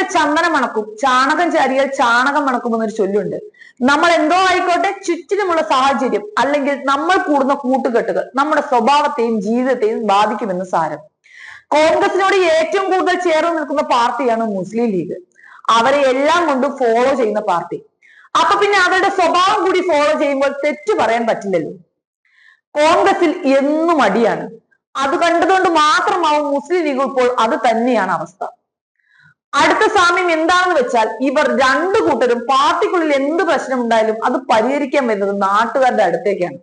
ചാരിയാൽ ചന്ദനം മണക്കും ചാണകം ചാരിയാൽ ചാണകം മണക്കും എന്നൊരു ചൊല്ലുണ്ട്. നമ്മൾ എന്തോ ആയിക്കോട്ടെ ചുറ്റിലുമുള്ള സാഹചര്യം അല്ലെങ്കിൽ നമ്മൾ കൂടുന്ന കൂട്ടുകെട്ടുകൾ നമ്മുടെ സ്വഭാവത്തെയും ജീവിതത്തെയും ബാധിക്കുമെന്ന് സാരം. കോൺഗ്രസിനോട് ഏറ്റവും കൂടുതൽ ചേർന്ന് നിൽക്കുന്ന പാർട്ടിയാണ് മുസ്ലിം ലീഗ്. അവരെ എല്ലാം കൊണ്ടും ഫോളോ ചെയ്യുന്ന പാർട്ടി. അപ്പൊ പിന്നെ അവരുടെ സ്വഭാവം കൂടി ഫോളോ ചെയ്യുമ്പോൾ തെറ്റു പറയാൻ പറ്റില്ലല്ലോ. കോൺഗ്രസിൽ എന്നും അടിയാണ്. അത് കണ്ടതുകൊണ്ട് മാത്രമാവും മുസ്ലിം ലീഗ് ഇപ്പോൾ അത് തന്നെയാണ് അവസ്ഥ. അടുത്ത സാമ്യം എന്താണെന്ന് വെച്ചാൽ ഇവർ രണ്ടു കൂട്ടരും പാർട്ടിക്കുള്ളിൽ എന്ത് പ്രശ്നം ഉണ്ടായാലും അത് പരിഹരിക്കാൻ വരുന്നത് നാട്ടുകാരുടെ അടുത്തേക്കാണ്.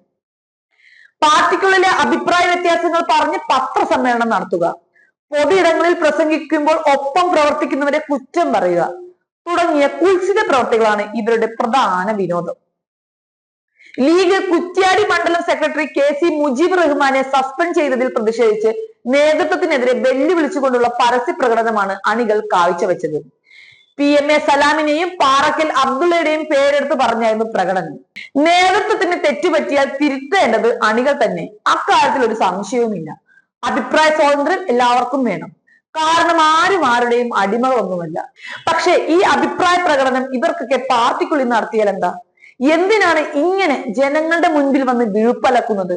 പാർട്ടിക്കുള്ളിലെ അഭിപ്രായ വ്യത്യാസങ്ങൾ പറഞ്ഞ് പത്രസമ്മേളനം നടത്തുക. പൊതുയിടങ്ങളിൽ പ്രസംഗിക്കുമ്പോൾ ഒപ്പം പ്രവർത്തിക്കുന്നവരെ കുറ്റം പറയുക. തുടങ്ങിയ കുൽസിത പ്രവർത്തികളാണ് ഇവരുടെ പ്രധാന വിനോദം. ലീഗ് കുറ്റ്യാടി മണ്ഡലം സെക്രട്ടറി കെ സി മുജീബ് റഹ്മാനെ സസ്പെൻഡ് ചെയ്തതിൽ പ്രതിഷേധിച്ച് നേതൃത്വത്തിനെതിരെ വെല്ലുവിളിച്ചുകൊണ്ടുള്ള പരസ്യ പ്രകടനമാണ് അണികൾ കാഴ്ചവെച്ചത്. പി എം എ സലാമിനെയും പാറക്കൽ അബ്ദുള്ളയുടെയും പേരെടുത്ത് പറഞ്ഞായിരുന്നു പ്രകടനം. നേതൃത്വത്തിന് തെറ്റുപറ്റിയാൽ തിരുത്തേണ്ടത് അണികൾ തന്നെ. അക്കാര്യത്തിൽ ഒരു സംശയവുമില്ല. അഭിപ്രായ സ്വാതന്ത്ര്യം എല്ലാവർക്കും വേണം. കാരണം ആരും ആരുടെയും അടിമകളൊന്നുമല്ല പക്ഷെ ഈ അഭിപ്രായ പ്രകടനം ഇവർക്കൊക്കെ പാർട്ടിക്കുള്ളിൽ നടത്തിയാൽ എന്താ? എന്തിനാണ് ഇങ്ങനെ ജനങ്ങളുടെ മുൻപിൽ വന്ന് വിഴുപ്പലക്കുന്നത്?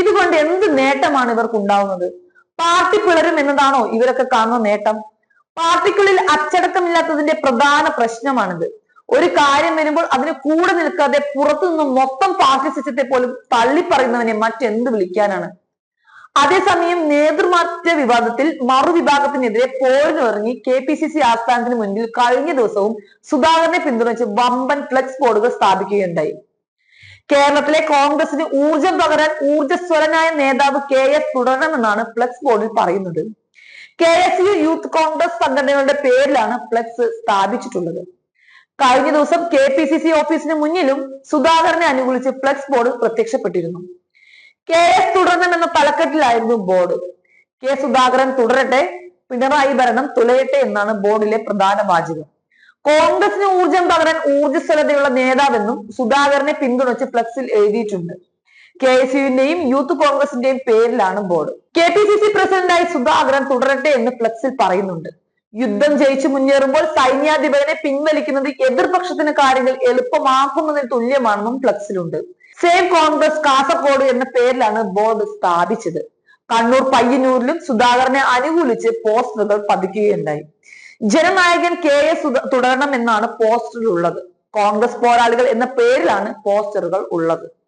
ഇതുകൊണ്ട് എന്ത് നേട്ടമാണ് ഇവർക്ക് ഉണ്ടാവുന്നത് പാർട്ടി പിളരും എന്നതാണോ ഇവരൊക്കെ കാണുന്ന നേട്ടം? പാർട്ടിക്കുള്ളിൽ അച്ചടക്കമില്ലാത്തതിന്റെ പ്രധാന പ്രശ്നമാണിത്. ഒരു കാര്യം വരുമ്പോൾ അതിന് കൂടെ നിൽക്കാതെ പുറത്തു നിന്നും മൊത്തം പാർട്ടി സിസ്റ്റത്തെ പോലും തള്ളിപ്പറയുന്നവനെ മറ്റെന്ത് വിളിക്കാനാണ്? അതേസമയം നേതൃമാറ്റ വിവാദത്തിൽ മറുവിഭാഗത്തിനെതിരെ പോരിനിറങ്ങി കെ പി സി സി ആസ്ഥാനത്തിന് മുന്നിൽ കഴിഞ്ഞ ദിവസവും സുധാകരനെ പിന്തുണച്ച് വമ്പൻ ഫ്ലക്സ് ബോർഡുകൾ സ്ഥാപിക്കുകയുണ്ടായി. കേരളത്തിലെ കോൺഗ്രസിന് ഊർജം പകരാൻ ഊർജസ്വലനായ നേതാവ് കെ എസ് തുടരണമെന്നാണ് ഫ്ലക്സ് ബോർഡിൽ പറയുന്നത്. K S U youth Congress സംഘടനകളുടെ പേരിലാണ് ഫ്ലക്സ് സ്ഥാപിച്ചിട്ടുള്ളത്. കഴിഞ്ഞ ദിവസം കെ പി സി സി ഓഫീസിന് മുന്നിലും സുധാകരനെ അനുകൂലിച്ച് ഫ്ലക്സ് ബോർഡ് പ്രത്യക്ഷപ്പെട്ടിരുന്നു. കെ എസ് തുടരണം എന്ന തലക്കെട്ടിലായിരുന്നു ബോർഡ്. കെ സുധാകരൻ തുടരട്ടെ പിണറായി ഭരണം തുലയട്ടെ എന്നാണ് ബോർഡിലെ പ്രധാന വാചകം. കോൺഗ്രസിന് ഊർജം പകരാൻ ഊർജസ്വലതയുള്ള നേതാവെന്നും സുധാകരനെ പിന്തുണച്ച് ഫ്ലക്സിൽ എഴുതിയിട്ടുണ്ട്. കെ എസ് യുവിന്റെയും യൂത്ത് കോൺഗ്രസിന്റെയും പേരിലാണ് board K P C C പ്രസിഡന്റായി സുധാകരൻ തുടരട്ടെ എന്ന് ഫ്ലക്സിൽ പറയുന്നുണ്ട്. യുദ്ധം ജയിച്ചു മുന്നേറുമ്പോൾ സൈന്യാധിപനെ പിൻവലിക്കുന്നത് എതിർപക്ഷത്തിന് കാര്യങ്ങൾ എളുപ്പമാക്കുന്നതിന് തുല്യമാണെന്നും ഫ്ലക്സിലുണ്ട് സേം കോൺഗ്രസ് കാസർഗോഡ് എന്ന പേരിലാണ് ബോർഡ് സ്ഥാപിച്ചത്. കണ്ണൂർ പയ്യന്നൂരിലും സുധാകരനെ അനുകൂലിച്ച് പോസ്റ്ററുകൾ പതിക്കുകയുണ്ടായി. ജനനായകൻ കെ എസ് തുടരണം എന്നാണ് പോസ്റ്ററിൽ ഉള്ളത് കോൺഗ്രസ് പോരാളികൾ എന്ന പേരിലാണ് പോസ്റ്ററുകൾ ഉള്ളത്.